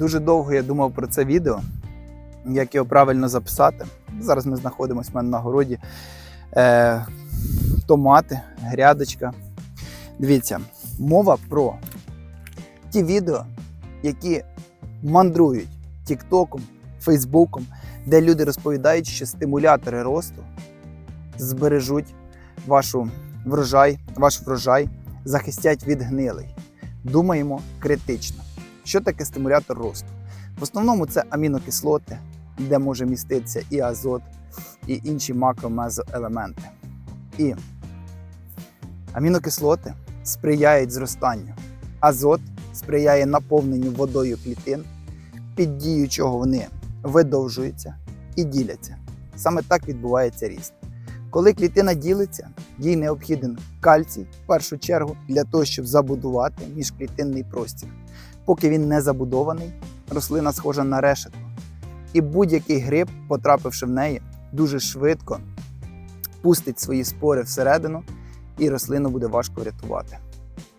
Дуже довго я думав про це відео, як його правильно записати. Зараз ми знаходимося в мене на городі. Е, томати, грядочка. Дивіться, мова про ті відео, які мандрують Тіктоком, Фейсбуком, де люди розповідають, що стимулятори росту збережуть вашу врожай, ваш врожай, захистять від гнилей. Думаємо критично. Що таке стимулятор росту? В основному це амінокислоти, де може міститися і азот, і інші макро-мезоелементи. І амінокислоти сприяють зростанню. Азот сприяє наповненню водою клітин, під дією чого вони видовжуються і діляться. Саме так відбувається ріст. Коли клітина ділиться, їй необхіден кальцій в першу чергу для того, щоб забудувати міжклітинний простір. Поки він не забудований, рослина схожа на решетку. І будь-який гриб, потрапивши в неї, дуже швидко пустить свої спори всередину, і рослину буде важко врятувати.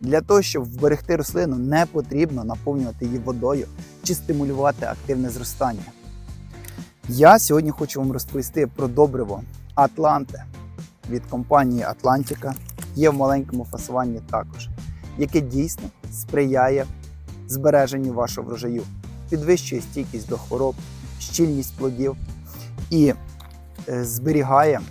Для того, щоб вберегти рослину, не потрібно наповнювати її водою чи стимулювати активне зростання. Я сьогодні хочу вам розповісти про добриво Атланте від компанії Атлантика. Є в маленькому фасуванні також, яке дійсно сприяє збереженню вашого врожаю, підвищує стійкість до хвороб, щільність плодів і е, зберігає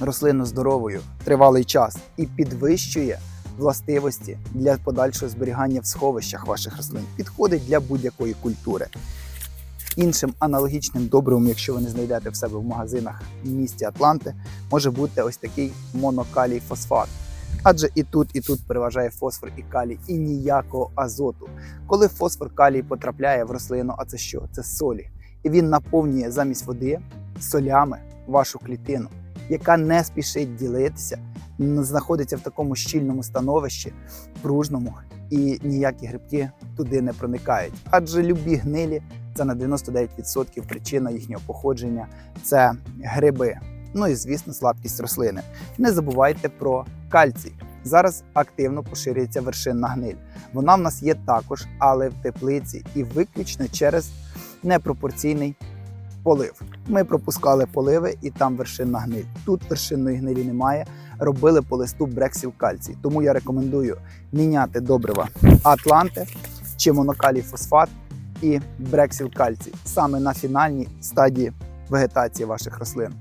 рослину здоровою тривалий час і підвищує властивості для подальшого зберігання в сховищах ваших рослин. Підходить для будь-якої культури. Іншим аналогічним добривом, якщо ви не знайдете в себе в магазинах в місті Атланти, може бути ось такий монокалій фосфат. Адже і тут, і тут переважає фосфор і калій, і ніякого азоту. Коли фосфор калій потрапляє в рослину, а це що? Це солі. І він наповнює замість води солями вашу клітину, яка не спішить ділитися, знаходиться в такому щільному становищі, пружному, і ніякі грибки туди не проникають. Адже любі гнилі це на 99% причина їхнього походження це гриби. Ну і звісно, слабкість рослини. Не забувайте про кальцій. Зараз активно поширюється вершинна гниль. Вона в нас є також, але в теплиці і виключно через непропорційний полив. Ми пропускали поливи і там вершинна гниль. Тут вершинної гнилі немає. Робили по листу брексіл кальцій. Тому я рекомендую міняти добрива Атланти чи монокалій фосфат і брексіл кальцій саме на фінальній стадії вегетації ваших рослин.